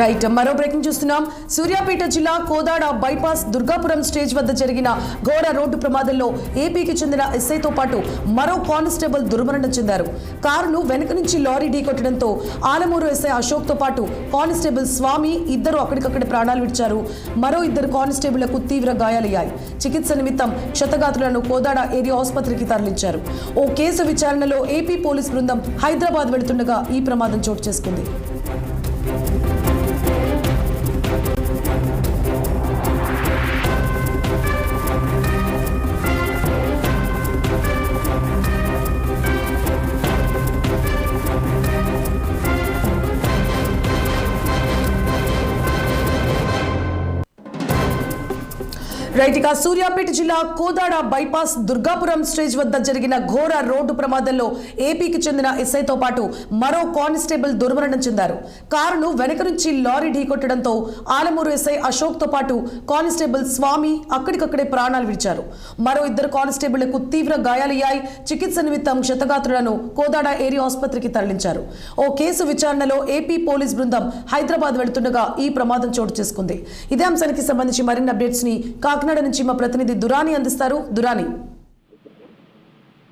Right. మరో breaking చూస్తున్నాం. సూర్యాపేట జిల్లా కోదాడ బైపాస్ దుర్గాపురం స్టేజ్ వద్ద జరిగిన ఘోర రోడ్డు ప్రమాదంలో ఏపీకి చెందిన ఎస్ఐతో పాటు మరో కానిస్టేబుల్ దుర్మరణం చెందారు. కారును వెనుక నుంచి లారీ ఢీకొట్టడంతో ఆలమూరు ఎస్ఐ అశోక్తో పాటు కానిస్టేబుల్ స్వామి ఇద్దరు అక్కడికక్కడ ప్రాణాలు విడిచారు. మరో ఇద్దరు కానిస్టేబుళ్ళకు తీవ్ర గాయాలయ్యాయి. చికిత్స నిమిత్తం క్షతగాతులను కోదాడ ఏరియా ఆసుపత్రికి తరలించారు. ఓ కేసు విచారణలో ఏపీ పోలీస్ బృందం హైదరాబాద్ వెళుతుండగా ఈ ప్రమాదం చోటు చేసుకుంది. రైట్ ఇక సూర్యాపేట జిల్లా కోదాడ బైపాస్ దుర్గాపురం స్టేజ్ వద్ద జరిగిన ఘోర రోడ్డు ప్రమాదంలో ఏపీకి చెందిన ఎస్ఐతో పాటు మరో కానిస్టేబుల్ దుర్మరణం చెందారు. కారును వెనక నుంచి లారీ ఢీకొట్టడంతో ఆలమూరు ఎస్ఐ అశోక్తో పాటు కానిస్టేబుల్ స్వామి అక్కడికక్కడే ప్రాణాలు విడిచారు. మరో ఇద్దరు కానిస్టేబుళ్ళకు తీవ్ర గాయాలయ్యాయి. చికిత్స నిమిత్తం క్షతగాత్రులను కోదాడ ఏరియా ఆసుపత్రికి తరలించారు. ఓ కేసు విచారణలో ఏపీ పోలీస్ బృందం హైదరాబాద్ వెళుతుండగా ఈ ప్రమాదం చోటు చేసుకుంది. ఇదే అంశానికి సంబంధించి మరిన్ని అప్డేట్స్ని కాకినాడ నుంచి మా ప్రతినిధి దురాని అందిస్తారు. Durani.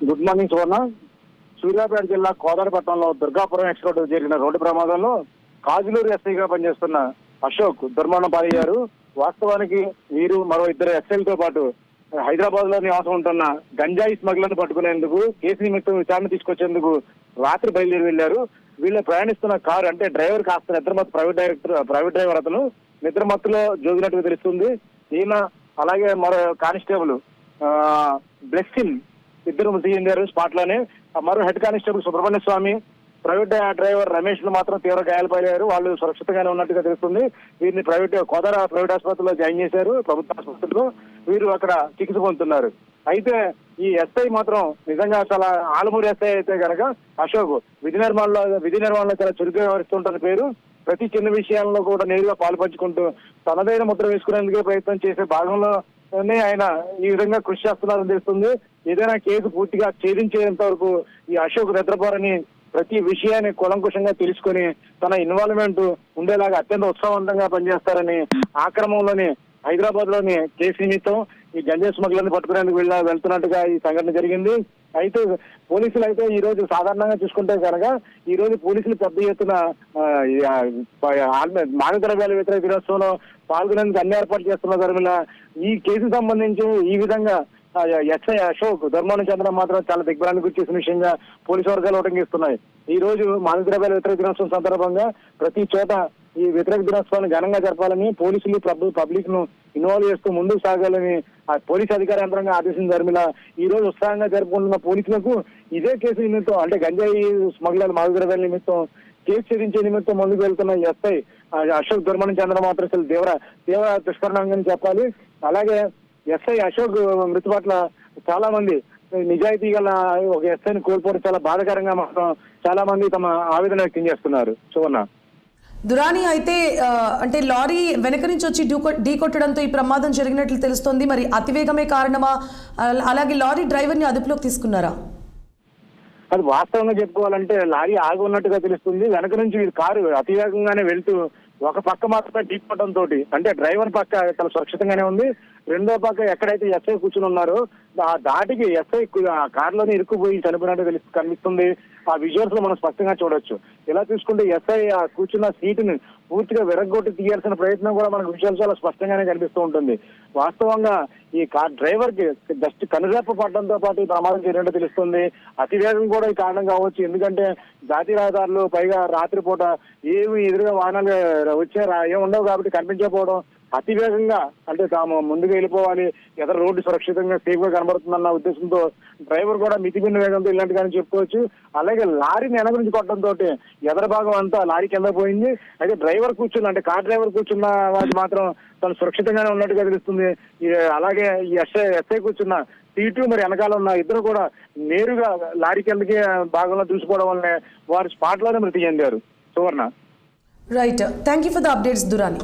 Good morning Suvarna. Suryapet జిల్లా కోదారిపట్నంలో దుర్గాపురం ఎక్స్ రోడ్ జరిగిన రోడ్డు ప్రమాదంలో కాజులూరు ఎస్ఐగా పనిచేస్తున్న అశోక్ దుర్మరణం పాలయ్యారు. వాస్తవానికి వీరు మరో ఇద్దరు ఎస్ఐలతో పాటు హైదరాబాద్లో నివాసం ఉంటున్న గంజాయి స్మగ్లర్ను పట్టుకునేందుకు కేసు నిమిత్తం విచారణ తీసుకొచ్చేందుకు రాత్రి బయలుదేరి వెళ్ళారు వీళ్ళు ప్రయాణిస్తున్న కారు అంటే డ్రైవర్ కాస్త నిద్రమత్తు ప్రైవేట్ డైరెక్టర్ ప్రైవేట్ డ్రైవర్ అతను నిద్రమత్తులో జోగినట్టుగా తెలుస్తుంది. ఈయన అలాగే మరో కానిస్టేబుల్ బ్లెస్సిన్ ఇద్దరు మృతి చెందారు స్పాట్లోనే మరో head constable Subrahmanya Swamy private driver రమేష్లు మాత్రం తీవ్ర గాయాలపడారు వాళ్ళు సురక్షితంగానే ఉన్నట్టుగా తెలుస్తుంది. వీరిని ప్రైవేట్ కోదాడ ప్రైవేట్ ఆసుపత్రిలో జాయిన్ చేశారు ప్రభుత్వ ఆసుపత్రిలో. వీరు అక్కడ చికిత్స పొందుతున్నారు. అయితే ఈ ఎస్ఐ మాత్రం నిజంగా చాలా ఆలమూరు ఎస్ఐ అయితే కనుక అశోక్ విధి నిర్మాణంలో విధి నిర్మాణంలో చాలా చురుగ్గా వ్యవహరిస్తుంటారు పేరు. ప్రతి చిన్న విషయాల్లో కూడా నేరుగా పాల్పంచుకుంటూ తనదైన ముద్ర వేసుకునేందుకే ప్రయత్నం చేసే భాగంలోనే ఆయన ఈ విధంగా కృషి చేస్తున్నారని తెలుస్తుంది. ఏదైనా కేసు పూర్తిగా ఛేదించేంత వరకు ఈ అశోక్ నిద్రపోరని ప్రతి విషయాన్ని కులంకుషంగా తెలుసుకొని తన ఇన్వాల్వ్మెంట్ ఉండేలాగా అత్యంత ఉత్సాహవంతంగా పనిచేస్తారని ఆ క్రమంలోనే హైదరాబాద్లోని కేసు నిమిత్తం ఈ గంజా స్మగ్లర్ని పట్టుకునేందుకు వెళ్ళ వెళ్తున్నట్టుగా ఈ సంఘటన జరిగింది. అయితే పోలీసులు అయితే ఈ రోజు సాధారణంగా చూసుకుంటే కనుక ఈ రోజు పోలీసులు పెద్ద ఎత్తున మానద్రవ్యాల వ్యతిరేక దినోత్సవంలో పాల్గొనేందుకు అన్ని ఏర్పాట్లు చేస్తున్న ధర్మిల ఈ కేసు సంబంధించి ఈ విధంగా ఎస్ఐ అశోక్ ధర్మాన చంద్ర మాత్రం చాలా దిగ్భ్రాన్ని గురి చేసిన విషయంగా పోలీసు వర్గాలు ఉటంకిస్తున్నాయి ఈ రోజు మానద్రవ్యాల వ్యతిరేక దినోత్సవం సందర్భంగా ప్రతి చోట ఈ వ్యతిరేక దినోత్సవాన్ని ఘనంగా జరపాలని పోలీసులు ప్రభు పబ్లిక్ను ఇన్వాల్వ్ చేస్తూ ముందుకు సాగాలని ఆ పోలీస్ అధికార యంత్రంగా ఆదేశించిన ధర్మిల ఈ రోజు ఉత్సాహంగా జరుపుకుంటున్న పోలీసులకు ఇదే కేసు నిమిత్తం అంటే గంజాయి స్మగ్లర్ మాదక నిమిత్తం కేసు ఛేదించే నిమిత్తం ముందుకు వెళ్తున్న ఎస్ఐ అశోక్ దుర్మణం చంద్ర మాత్రం అసలు తీవ్ర తీవ్ర దుష్కరణంగా చెప్పాలి. అలాగే ఎస్ఐ అశోక్ మృతి పట్ల చాలా మంది నిజాయితీ గల ఒక ఎస్ఐని కోల్పోవడం చాలా బాధాకరంగా మాత్రం చాలా మంది తమ ఆవేదన వ్యక్తం చేస్తున్నారు. సువర్ణ. దురాని అయితే అంటే లారీ వెనక నుంచి వచ్చి ఢీకొ ఢీకొట్టడంతో ఈ ప్రమాదం జరిగినట్లు తెలుస్తోంది. మరి అతివేగమే కారణమా? అలాగే లారీ డ్రైవర్ని అదుపులోకి తీసుకున్నారా? అది వాస్తవంగా చెప్పుకోవాలంటే లారీ ఆగి ఉన్నట్టుగా తెలుస్తుంది. వెనక నుంచి వీరి కారు అతివేగంగానే వెళ్తూ ఒక పక్క మాత్రమే ఢీకొట్టడం తోటి అంటే డ్రైవర్ పక్క చాలా సురక్షితంగానే ఉంది. రెండో పక్క ఎక్కడైతే ఎస్ఐ కూర్చుని ఉన్నారో ఆ దాటికి ఎస్ఐ ఆ కారులోనే ఇరుక్కుపోయి చనిపోయినట్టు తెలుసు కనిపిస్తుంది. ఆ విజువల్స్లో మనం స్పష్టంగా చూడొచ్చు. ఇలా చూసుకుంటే ఎస్ఐ ఆ కూర్చున్న సీటుని పూర్తిగా విరగొట్టి తీయాల్సిన ప్రయత్నం కూడా మనకు విజువల్స్లో స్పష్టంగానే కనిపిస్తూ ఉంటుంది. వాస్తవంగా ఈ కార్ డ్రైవర్కి జస్ట్ కనురెప్ప పడడంతో పాటు ఈ ప్రమాదం జరిగినట్టు తెలుస్తుంది. అతివేగం కూడా ఈ కారణం కావచ్చు. ఎందుకంటే జాతీయ రహదారులు పైగా రాత్రిపూట ఏమి ఎదురుగా వాహనాలు వచ్చే రా- ఏమి ఉండవు కాబట్టి కనిపించకపోవడం అతివేగంగా అంటే తాము ముందుకు వెళ్ళిపోవాలి. ఎదర రోడ్డు సురక్షితంగా సేఫ్గా కనబడుతుందన్న ఉద్దేశంతో డ్రైవర్ కూడా మితిమిన్న వేగంతో ఇలాంటిగానే చెప్పుకోవచ్చు. అలాగే లారీని వెనక నుంచి కొట్టడంతో ఎదర భాగం అంతా లారీ కింద పోయింది. అయితే డ్రైవర్ కూర్చున్న అంటే కార్ డ్రైవర్ కూర్చున్న వాటి మాత్రం తను సురక్షితంగానే ఉన్నట్టుగా తెలుస్తుంది. అలాగే ఈ ఎస్ఐ ఎస్ఐ కూర్చున్న సీటు మరి వెనకాల ఉన్న ఇద్దరు కూడా నేరుగా లారీ కిందకి భాగంలో చూసుకోవడం వల్లనే వారు స్పాట్లోనే మృతి చెందారు. Suvarna. Right thank you for the updates Durrani